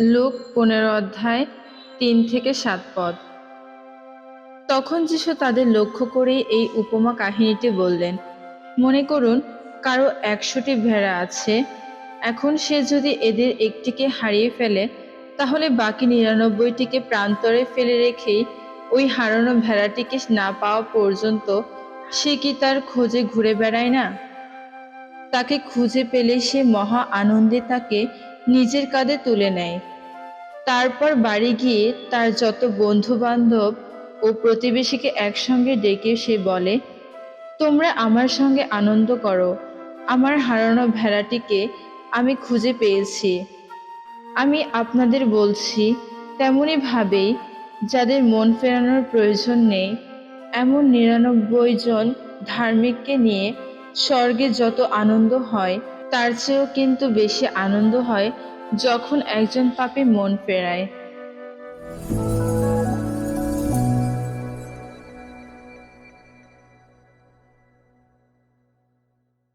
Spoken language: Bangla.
লোক পনেরো অধ্যায় তিন থেকে সাত পদ। তখন যিশু তাদের লক্ষ্য করে এই উপমা কাহিনীটি বললেন, মনে করুন, কারও একশোটি ভেড়া আছে, এখন সে যদি এদের একটিকে হারিয়ে ফেলে, তাহলে বাকি নিরানব্বইটিকে প্রান্তরে ফেলে রেখেই ওই হারানো ভেড়াটিকে না পাওয়া পর্যন্ত সে কি তার খোঁজে ঘুরে বেড়ায় না? তাকে খুঁজে পেলে সে মহা আনন্দে তাকে নিজের কাঁধে তুলে নেয়। তারপর বাড়ি গিয়ে তার যত বন্ধু বান্ধব ও প্রতিবেশীকে একসঙ্গে ডেকে সে বলে, তোমরা আমার সঙ্গে আনন্দ করো। আমার হারানো ভেড়াটিকে আমি খুঁজে পেয়েছি। আমি আপনাদের বলছি তেমনই ভাবেই যাদের মন ফেরানোর প্রয়োজন নেই, এমন নিরানব্বই জন ধার্মিককে নিয়ে স্বর্গে যত আনন্দ হয় তার চেয়েও কিন্তু বেশি আনন্দ হয় যখন একজন পাপী মন ফেরায়।